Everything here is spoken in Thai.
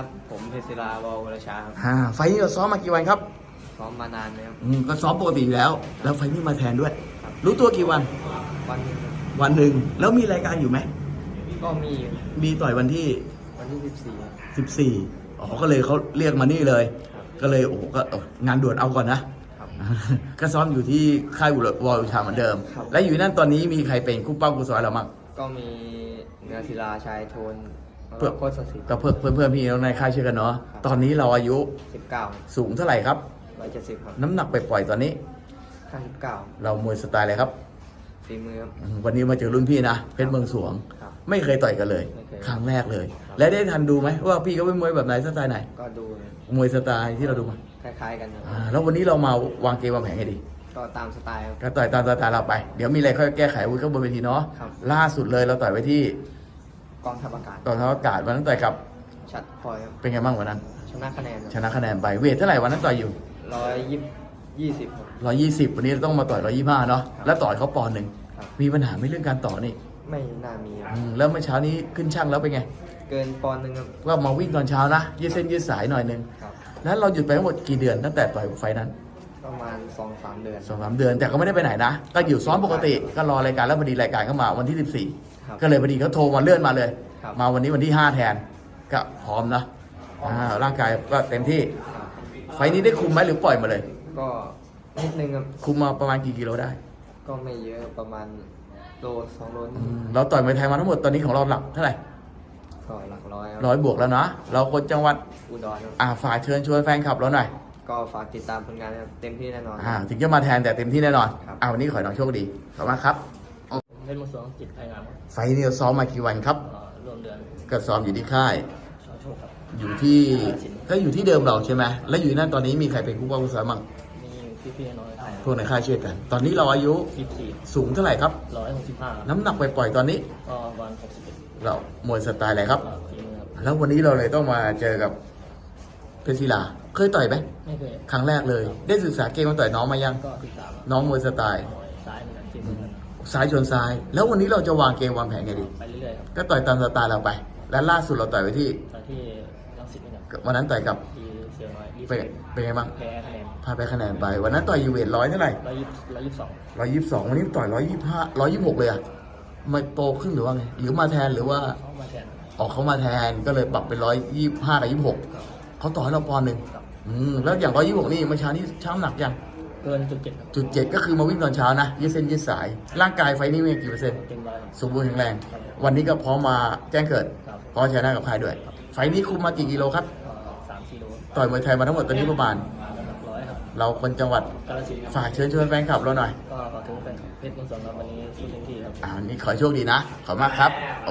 ครับ ผมเพชรศิลาวอลวรชาครับอ่าไฟล์นี้เราซ้อมมากี่วันครับซ้อมมานานไหมครับ อืมก็ซ้อมปกติอยู่แล้ว แล้วไฟล์นี้มาแทนด้วย ครับ รู้ตัวกี่วัน วันหนึ่งครับวันหนึ่งแล้วมีรายการอยู่ไหม ก็มีมีต่อยวันที่ วันที่สิบสี่ครับ 14อ๋อก็เลยเขาเรียกมานี่เลย ครับ ก็เลยโอ้โหก็เอองานด่วนเอาก่อนนะ ครับ ก็ซ้อมอยู่ที่ค่ายวอลชาเหมือนเดิม ครับ และอยู่นั่นตอนนี้มีใครเป็นคู่เป้าคู่ซอยเรามั้งก็มีเนื้อศิลาชายโทนแล้ว เพื่ก็อโคตรสดสิทธิ์ ก็เพื่อนเพื่อนเพื่อนพี่น้องในค่ายเชื่อกันเนาะครับ ตอนนี้เราอายุสิบเก้าสูงเท่าไหร่ครับ ร้อยเจ็ดสิบครับน้ำหนักไปปล่อยๆตอนนี้ ห้าสิบเก้าเรามวยสไตล์อะไรครับฝีมือครับ อืมวันนี้มาเจอรุ่นพี่นะเพชรเมืองสวง ครับไม่เคยต่อยกันเลย ไม่เคยครั้งแรกเลย ครับ และได้ทันดูไหมว่าพี่เขาเป็นมวยแบบไหนสไตล์ไหนก็ดูมวยสไตล์ที่เราดูมาคล้ายๆกันครับอ่าแล้ววันนี้เรามาวางเกมวางแผนให้ดี ก็ตามสไตล์ครับ ก็ต่อยตามสไตล์เราไป เดี๋ยวมีอะไรค่อยแก้ไขวุ้ยก็บนเวทีเนาะ ครับ ล่าสุดเลยเราต่อยไว้ที่ กองทัพอากาศกองทัพอากาศวันนั้นต่อยกับชัดพลอยครับเป็นไงบ้างวันนั้น ชนะคะแนนชนะคะแนนไปเวทเท่าไหร่วันนั้นต่อยอยู่ร้อยยี่ยี่สิบครับร้อยี่สิบวันนี้ต้องมาต่อยร้อยี่ห้าเนาะครับแล้วต่อยเขาปอนด์หนึ่งครับมีปัญหาไหม่เรื่องการต่อนี่ ไม่น่ามีครับอืมแล้วเมื่อเช้านี้ขึ้นช่างแล้วเป็นไง เกินปอนด์หนึ่งครับก็มาวิ่งตอนเช้านะยืดเส้นยืดสายหน่อยหนึงครับแล้วเราหยุดไปทั้งหมดกี่เดือนตั้งแต่ต่อยไฟล์นั้นประมาณสองสามเดือนสองสามเดือนแต่ก็ไม่ได้ไปไหนนะ ก็อยู่ซ้อมปกติก็รอรายการแล้วพอดีรายการเข้ามาวันที่ ครับ14ก็เลยพอดีเขาโทรมาเลื่อนมาเลย ครับ มาวันนี้วันที่5แทนก็พร้อมนะอ่าร่างกายก็เต็มที่ ครับไฟล์นี้ได้คุมไหมหรือปล่อยมาเลย ก็นิดนึงครับคุมมาประมาณกี่กิโลได้ก็ไม่เยอะประมาณโลสองโลนิอืดมเราต่อยมวยไทยมาทั้งหมดตอนนี้ของเราหลักเท่าไหร่ก็หลักร้อยครับร้อยบวกแล้วนะเราคนจังหวัดอุดรครับอ่าฝากเชิญชวนแฟนคลับเราหน่อยก็ฝากติดตามผลงานครับเต็มที่แน่นอน อ่าถึงจะมาแทนแต่เต็มที่แน่นอนครับ อ่าวันนี้ขอให้น้องโชคดีขอบคุณมากครับเพ ชรมุสวงจิตไทยงามครับไฟล์นี้เราซ้อมมากี่วันครับเอ่อรวมเดือนก็ซ้อมอยู่ที่ค่าย ชอโชคครับ อยู่ที่ก็อยู่ที่เดิมเราใช่ไหมแล้วอยู่นั่นตอนนี้มีใครเป็นผู้ว่าผู้สอนมั่งมีพี่ๆน้อยไทยพวกในค่ายช่วยกัน ตอนนี้เราอายุสิบสี่สูงเท่าไหร่ครับ ร้อยหกสิบห้าน้ำหนักไปปล่อยๆตอนนี้ ก็วันหกสิบเอ็ดเรามวยสไตล์อะไรครับ ฝีมือครับแล้ววันนี้เราเลยต้องมาเจอกับเพชรศิลา เคยต่อยไหมไม่เคยครั้งแรกเลย ได้ศึกษาเกมมาต่อยน้องมายัง ก็สิบสามน้องมวยสไตล์ ซ้ายชนซ้าย แล้ววันนี้เราจะวางเกมวางแผนไงดี ไปเรื่อยๆครับก็ต่อยตามสไตล์เราไป และล่าสุดเราต่อยไปที่ตอนที่รังสิตนี่ครับวันนั้นต่อยกับที่เชียงน้อยยี่สิเป็นบเป็นไงบ้างแพ้คะแนนพาไปคะแนนไป วันนั้นต่อยยูเวทร้อยเท่าไหร่ร้อยยี่ร้อยยี่สิบสองร้อยยี่สิบสองวันนี้ต่อยร้อยยี่ห้าร้อยยี่หกเลยอะไม่โตขึ้นหรือว่าไงหรือมาแทนหรือว่าเข้ามาแทนออกเขามาแทนก็เลยปรับเป็นร้อยยี่ห้ากับยี่หกครับเขาต่อให้เราปอนด์หนึ่งครับอืมแล้วอย่างร้อยยี่หกนี่เมื่อเช้านี่ช้ำหนักยัง เกินจุดเจ็ดครับจุดเจ็ดก็คือมาวิ่งตอนเช้านะยืดเส้นยืดสาย ร่างกายไฟนี้มีกี่เปอร์เซ็นต์เต็มร้อยครับสมบูรณ์แข็งแรงวันนี้ก็พร้อมมาแจ้งเกิดครับพร้อมชนะกับใครด้วย ไฟนี้คุมมากี่กิโลครับก็สามสี่โลต่อยมวยไทยมาทั้งหมดตอนนี้ประมาณน้ำหนักร้อยครับเราคนจังหวัดกาลสินธุ์ครับฝากเชิญชวนแฟนคลับเราหน่อย ก็ขอถึงเป็นเพชรมุสวงครับวันนี้สู้เต็มที่ครับ อ่านี่ขอให้โชคดีนะ ขอบคุณมากครับโอ